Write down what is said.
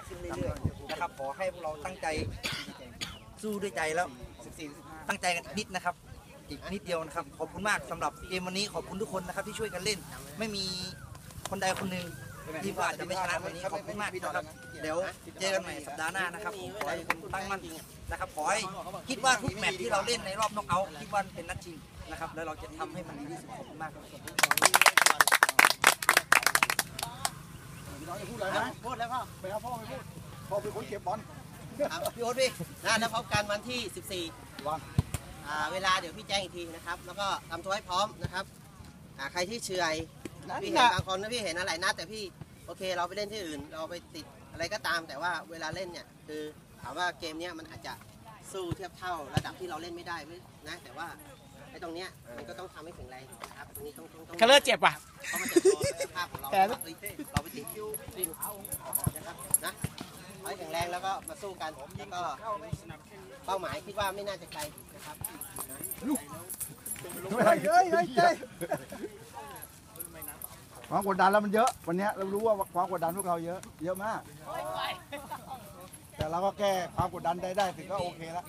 ากขึ้นเรื่อยๆนะครับ ขอให้พวกเราตั้งใจสู้ด้วยใจแล้วตั้งใจกันนิดนะครับ อีกนิดเดียวนะครับ ขอบคุณมากสำหรับเกมวันนี้ขอบคุณทุกคนนะครับที่ช่วยกันเล่น ไม่มีคนใดคนหนึ่งที่อาจจะไม่ชนะวันนี้ขอบคุณมากนะครับ เดี๋ยวเจอกันใหม่สัปดาห์หน้านะครับผมขอให้ทุกคนตั้งมั่นนะครับขอให้คิดว่าทุกแมตช์ที่เราเล่นในรอบน็อกเอาท์คิดว่าเป็นนัดชิงนะครับ แล้วเราจะทำให้มันดีที่สุดขอบคุณมากครับ องจะพูดอะไรไหมพูดแล้วพ่อไปเอาพ่อไปพูดพ่อเป็นคนเก็บบอลครับพี่โอ๊ตพี่นะแล้วพบกันวันที่ 14วันอ่าเวลาเดี๋ยวพี่แจ้งอีกทีนะครับ แล้วก็ทำตัวให้พร้อมนะครับอ่าใครที่เชื่อยพี่เห็นบางคนนะพี่เห็นอะไรนะแต่พี่โอเค เราไปเล่นที่อื่น เราไปติดอะไรก็ตาม แต่ว่าเวลาเล่นเนี่ยคือถามว่าเกมเนี้ยมันอาจจะสู้เทียบเท่าระดับที่เราเล่นไม่ได้นะแต่ว่าไอ้ตรงเนี้ยมันก็ต้องทำให้แข็งแรงนะครับตรงนี้ต้องต้องต้องคัลเลอร์เจ็บว่ะเพราะมันจะโชว์สภาพขอ งเราว่เฮ้ยเราไปติดคิวริมนะครับนะให้แข็งแรงแล้วก็มาสู้กันแล้วก็เป้าหมายคิดว่าไม่น่าจะไกลนะครับเฮ้ยเฮ้ยเฮ้ยเฮ้ยความกดดันแล้วมันเยอะ วันนี้เรารู้ว่าความกดดันพวกเราเยอะ เยอะมาก แต่เราก็แก้ความกดดันได้ได้ถึงก็โอเคแล้ว